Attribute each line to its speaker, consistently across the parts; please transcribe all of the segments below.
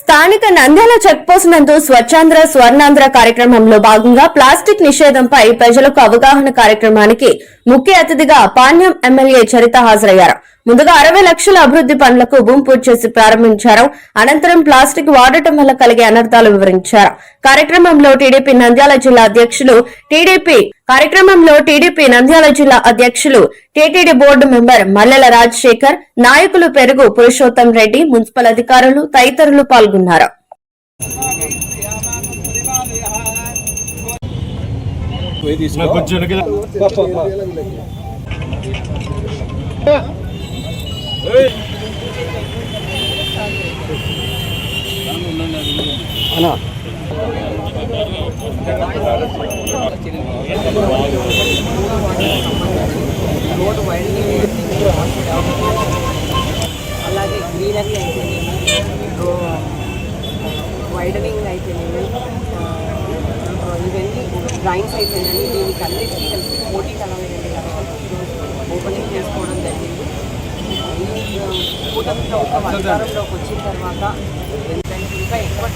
Speaker 1: స్థానిక నంద్యాల చెక్పోస్ట్ నందు స్వచ్ఛాంధ్ర స్వర్ణాంధ్ర కార్యక్రమంలో భాగంగా ప్లాస్టిక్ నిషేధంపై ప్రజలకు అవగాహన కార్యక్రమానికి ముఖ్య అతిథిగా పాణ్యం ఎమ్మెల్యే చరిత హాజరయ్యారు. ముందుగా అరవై లక్షల అభివృద్ధి పనులకు భూమి పూజ చేసి ప్రారంభించారు. అనంతరం ప్లాస్టిక్ వాడటం వల్ల కలిగే అనర్థాలు వివరించారు. కార్యక్రమంలో టీడీపీ నంద్యాల జిల్లా అధ్యక్షులు టీడీపీ కార్యక్రమంలో టీడీపీ నంద్యాల జిల్లా అధ్యక్షులు TTD board member Mallela Rajasekhar నాయకులు పెరుగు పురుషోత్తం రెడ్డి మున్సిపల్ అధికారులు తదితరులు పాల్గొన్నారు.
Speaker 2: కొంచెం వెనక్కి
Speaker 3: అలాగే గ్రీనరీ అయితేనేమి వైడనింగ్ అయితేనేమి ఇవన్నీ డ్రాయింగ్స్ అయితేనేమి దీనికి అన్నిటికీ అధికారంలోకి వచ్చిన తర్వాత దానికి ఇంకా ఎక్కువ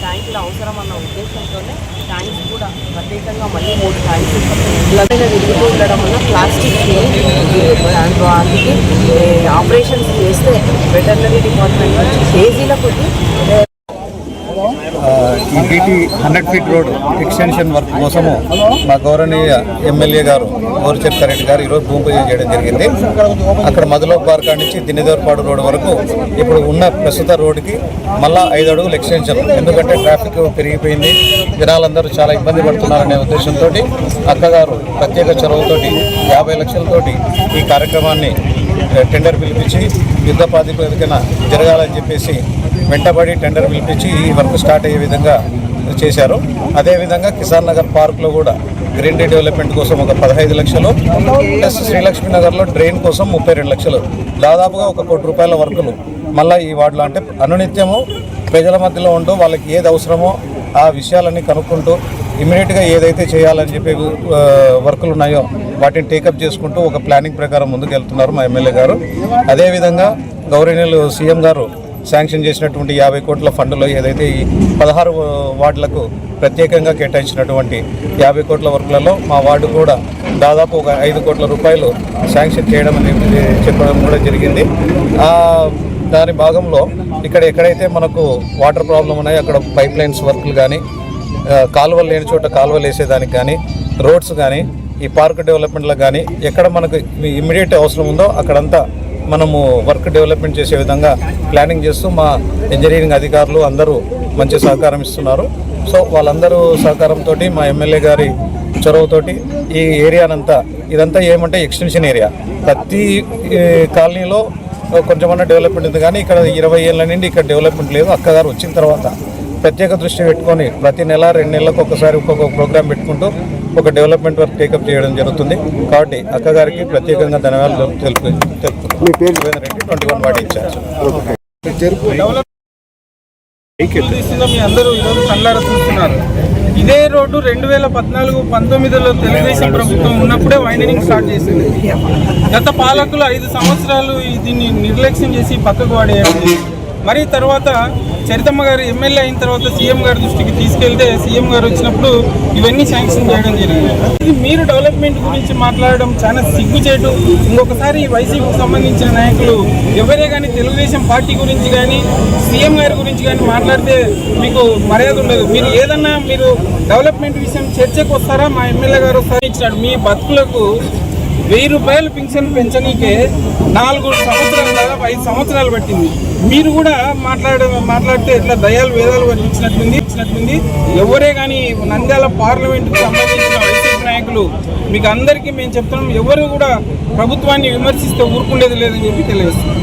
Speaker 3: ట్యాంకులు అవసరం అన్న ఉద్దేశంతోనే ట్యాంక్స్ కూడా ప్రత్యేకంగా మళ్ళీ మూడు ట్యాంక్స్ ఇళ్ళమైన విరుగుతూ ఉండడం వల్ల ప్లాస్టిక్ని అందుకే ఆపరేషన్స్ చేస్తే వెటర్నరీ డిపార్ట్మెంట్ నుంచి కేజీల కొద్ది
Speaker 4: ఈ BT hundred feet road extension work కోసము మా గౌరవనీయ ఎమ్మెల్యే గారు గౌరచరిత గారు ఈరోజు భూమి పూజ చేయడం జరిగింది. అక్కడ మధులోక్ పార్కా నుంచి దిన్నెదోరపాడు రోడ్ వరకు ఇప్పుడు ఉన్న ప్రస్తుత రోడ్డుకి మళ్ళా ఐదు అడుగులు ఎక్స్టెన్షన్. ఎందుకంటే ట్రాఫిక్ పెరిగిపోయింది. జనాలందరూ చాలా ఇబ్బంది పడుతున్నారనే ఉద్దేశంతో అక్కగారు ప్రత్యేక చొరవతోటి యాభై లక్షలతోటి ఈ కార్యక్రమాన్ని టెండర్ పిలిపించి యుద్ధ ప్రాతిపదికన జరగాలని చెప్పేసి వెంటబడి టెండర్ పిలిపించి ఈ వర్క్ స్టార్ట్ అయ్యే విధంగా చేశారు. అదేవిధంగా కిసాన్ నగర్ పార్క్లో కూడా గ్రీన్ డే డెవలప్మెంట్ కోసం ఒక పదహైదు లక్షలు ప్లస్ శ్రీలక్ష్మి నగర్లో డ్రైన్ కోసం ముప్పై రెండు లక్షలు. దాదాపుగా ఒక కోటి రూపాయల వర్కులు మళ్ళీ ఈ వార్డులో. అంటే అనునిత్యము ప్రజల మధ్యలో ఉంటూ వాళ్ళకి ఏది అవసరమో ఆ విషయాలన్నీ కనుక్కుంటూ ఇమీడియట్గా ఏదైతే చేయాలని చెప్పి వర్కులు ఉన్నాయో వాటిని టేకప్ చేసుకుంటూ ఒక ప్లానింగ్ ప్రకారం ముందుకు వెళ్తున్నారు మా ఎమ్మెల్యే గారు. అదేవిధంగా గౌరవనీయులు సీఎం గారు శాంక్షన్ చేసినటువంటి యాభై కోట్ల ఫండ్లో ఏదైతే ఈ పదహారు వార్డులకు ప్రత్యేకంగా కేటాయించినటువంటి యాభై కోట్ల వర్కులలో మా వార్డు కూడా దాదాపు ఒక ఐదు కోట్ల రూపాయలు శాంక్షన్ చేయడం అనేది చెప్పడం కూడా జరిగింది. దాని భాగంలో ఇక్కడ ఎక్కడైతే మనకు వాటర్ ప్రాబ్లం ఉన్నాయో అక్కడ పైప్ లైన్స్ వర్క్లు కానీ కాలువలు లేని చోట కాలువలు వేసేదానికి కానీ రోడ్స్ కానీ ఈ పార్క్ డెవలప్మెంట్లకు కానీ ఎక్కడ మనకు ఇమ్మీడియట్ అవసరం ఉందో అక్కడంతా మనము వర్క్ డెవలప్మెంట్ చేసే విధంగా ప్లానింగ్ చేస్తూ మా ఇంజనీరింగ్ అధికారులు అందరూ మంచి సహకారం ఇస్తున్నారు. సో వాళ్ళందరూ సహకారంతో మా ఎమ్మెల్యే గారి చొరవతోటి ఈ ఏరియానంతా ఇదంతా ఏమంటే ఎక్స్టెన్షన్ ఏరియా. ప్రతి కాలనీలో కొంచెమన్నా డెవలప్మెంట్ ఉంది. కానీ ఇక్కడ ఇరవై ఏళ్ళ నుండి ఇక్కడ డెవలప్మెంట్ లేదు. అక్కగారు వచ్చిన తర్వాత ప్రత్యేక దృష్టి పెట్టుకొని ప్రతి నెల రెండు నెలలకు ఒకసారి ఒక్కొక్క ప్రోగ్రామ్ పెట్టుకుంటూ ఒక డెవలప్మెంట్ వర్క్ టేకప్ చేయడం జరుగుతుంది. కాబట్టి అక్కగారికి ప్రత్యేకంగా ధన్యవాదాలు తెలుపు తెలుపుతున్నాను రెడ్డి ట్వంటీ వన్ వాటి ఇన్ఛార్జ్.
Speaker 5: తీస్తుందో మీ అందరూ ఈరోజు కళ్ళారా చూస్తున్నారు. ఇదే రోడ్డు రెండు వేల పద్నాలుగు పంతొమ్మిదిలో తెలుగుదేశం ప్రభుత్వం ఉన్నప్పుడే వైండింగ్ స్టార్ట్ చేసింది. గత పాలకులు ఐదు సంవత్సరాలు దీన్ని నిర్లక్ష్యం చేసి పక్కకు వాడేయాలి మరి తర్వాత చరితమ్మ గారు ఎమ్మెల్యే అయిన తర్వాత సీఎం గారి దృష్టికి తీసుకెళ్తే సీఎం గారు వచ్చినప్పుడు ఇవన్నీ శాంక్షన్ చేయడం జరిగింది. ఇది మీరు డెవలప్మెంట్ గురించి మాట్లాడడం చాలా సిగ్గుచేటు. ఇంకొకసారి వైసీపీకి సంబంధించిన నాయకులు ఎవరే కానీ తెలుగుదేశం పార్టీ గురించి కానీ సీఎం గారి గురించి కానీ మాట్లాడితే మీకు మర్యాద ఉండదు. మీరు ఏదన్నా మీరు డెవలప్మెంట్ విషయం చర్చకు వస్తారా? మా ఎమ్మెల్యే గారు వస్తారా ఇచ్చినాడు. మీ బతుకులకు వెయ్యి రూపాయలు పింఛన్ పెంచనీకే నాలుగు సంవత్సరాల దాదాపు ఐదు సంవత్సరాలు పట్టింది. మీరు కూడా మాట్లాడ మాట్లాడితే ఇట్లా దయాలు వేదాలు వర్ణించినట్లుంది ఇచ్చినట్లుంది. ఎవరే కానీ నంద్యాల పార్లమెంటుకు సంబంధించిన వైసీపీ నాయకులు మీకు అందరికీ మేము చెప్తున్నాం ఎవరు కూడా ప్రభుత్వాన్ని విమర్శిస్తే ఊరుకుండేది లేదని చెప్పి తెలియజేస్తున్నాం.